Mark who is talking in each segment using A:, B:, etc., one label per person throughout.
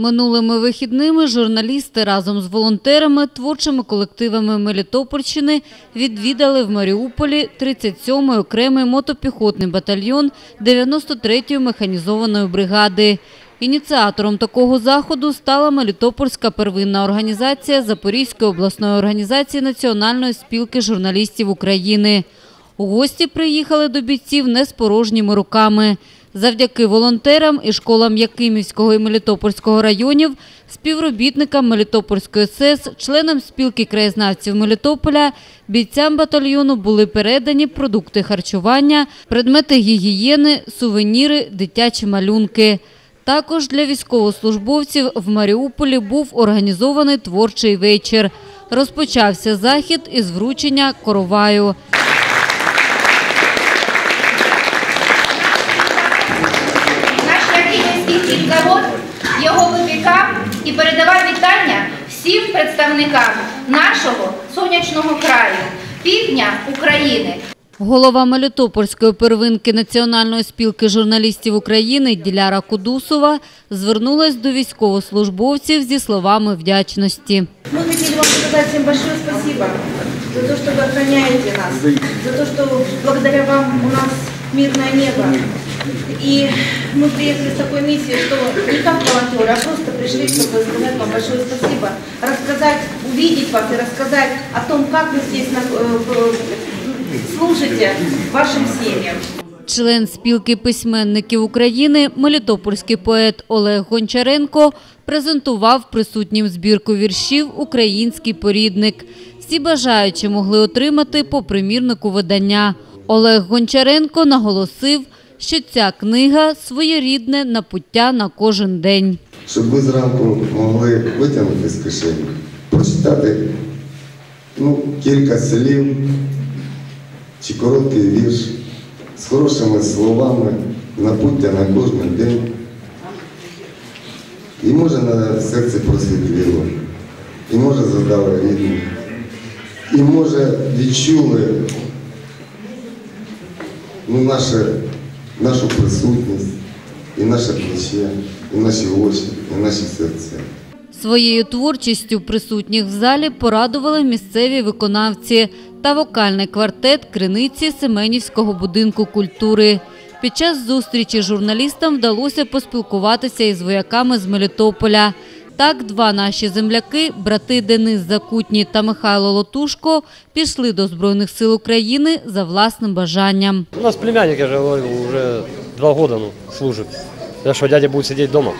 A: Минулими вихідними журналісти разом з волонтерами, творчими колективами Мелітопольщини відвідали в Маріуполі 37-й окремий мотопіхотний батальйон 93-ї механізованої бригади. Ініціатором такого заходу стала Мелітопольська первинна організація Запорізької обласної організації Національної спілки журналістів України. У гості приїхали до бійців не з порожніми руками. Завдяки волонтерам і школам Якимівського і Мелітопольського районів, співробітникам Мелітопольської СЕС, членам спілки краєзнавців Мелітополя, бійцям батальйону були передані продукти харчування, предмети гігієни, сувеніри, дитячі малюнки. Також для військовослужбовців в Маріуполі був організований творчий вечір. Розпочався захід із вручення короваю.
B: Хлібзавод його випікав і передавав вітання всім представникам нашого сонячного краю, півдня України.
A: Голова Мелітопольської первинки Національної спілки журналістів України Діляра Кудусова звернулась до військовослужбовців зі словами вдячності.
C: Мы хотели вам сказать всем большое спасибо за то, что вы охраняете нас, за то, что благодаря вам у нас мирное небо. И мы приехали с такой миссией, что не как волонтеры, а просто пришли, чтобы сказать вам большое спасибо, рассказать, увидеть вас и рассказать о том, как вы здесь на- э, э, служите вашим семьям.
A: Член спілки письменників України, мелітопольський поет Олег Гончаренко презентував присутнім збірку віршів «Український порідник». Всі бажаючі могли отримати по примірнику видання. Олег Гончаренко наголосив, що ця книга своєрідне напуття на кожен день.
D: щоб ви зранку могли витягнути з кишені, прочитати ну, кілька слів чи короткий вірш з хорошими словами, напуття на кожен день. І може на серці просвітліло, і може задали рідні, і може відчули ну, наше, нашу присутність, і наше плече, і наші очі, і наші серця.
A: Своєю творчістю присутніх в залі порадували місцеві виконавці та вокальний квартет Криниці Семенівського будинку культури. Під час зустрічі журналістам вдалося поспілкуватися із вояками з Мелітополя. Так, два наші земляки, брати Денис Закутній та Михайло Лотушко, пішли до Збройних сил України за власним бажанням.
E: У нас племянник, я же говорил, уже два года ну, служит. Я что, дядя будет сидеть дома.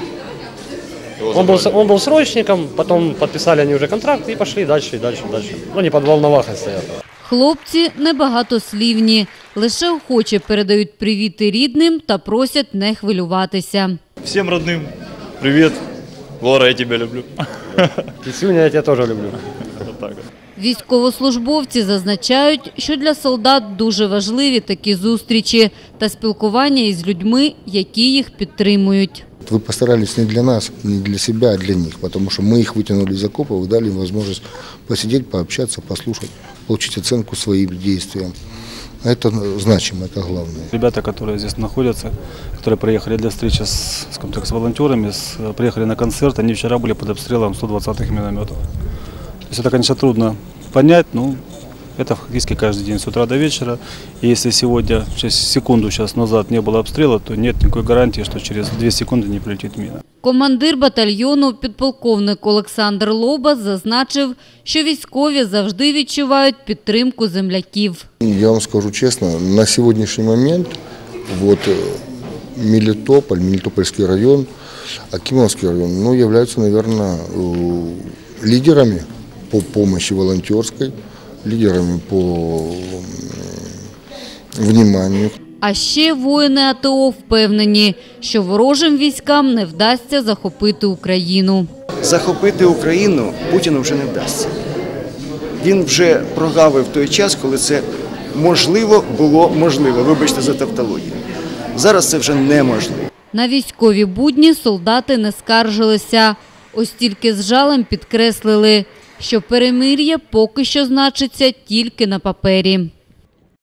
E: Он был, он был срочником, потом подписали они уже контракт и пошли дальше, и дальше, и дальше. Ну, не под волновахой стоят.
A: Хлопці небагатослівні, лише охоче передають привіти рідним та просять не хвилюватися.
F: Всем родным привет. Лора, я тебя люблю.
E: И Сюня, я тебя тоже люблю.
F: Вот так вот.
A: Військовослужбовці зазначають, що для солдат дуже важливі такі зустрічі та спілкування із людьми, які їх підтримують.
G: Вы постарались не для нас, не для себя, а для них, потому что мы их вытянули из окопов и дали им возможность посидеть, пообщаться, послушать, получить оценку своим действиям. Это значимо, это главное.
H: Ребята, которые здесь находятся, которые приехали для встречи с, скажем так, с волонтерами, с- приехали на концерт, они вчера были под обстрелом 120-х минометов. То есть это, конечно, трудно понять, но это фактически каждый день с утра до вечера. И если сегодня, сейчас, секунду сейчас назад не было обстрела, то нет никакой гарантии, что через 2 секунды не прилетит мина.
A: Командир батальйону, підполковник Олександр Лоба, зазначив, що військові завжди відчувають підтримку земляків.
G: Я вам скажу честно, на сегодняшний момент вот э, Мелитополь, Мелитопольский район, Акимовский район, ну, являются, наверное, э, лидерами по помощи волонтерской, лидерами по м, вниманию.
A: А ще воїни АТО впевнені, що ворожим військам не вдасться захопити Україну.
I: захопити Україну Путіну вже не вдасться. Він вже прогавив той час, коли це можливо було можливо. Вибачте за тавтологію. Зараз це вже неможливо.
A: На військові будні солдати не скаржилися. Ось тільки з жалем підкреслили, що перемир'я поки що значиться тільки на папері.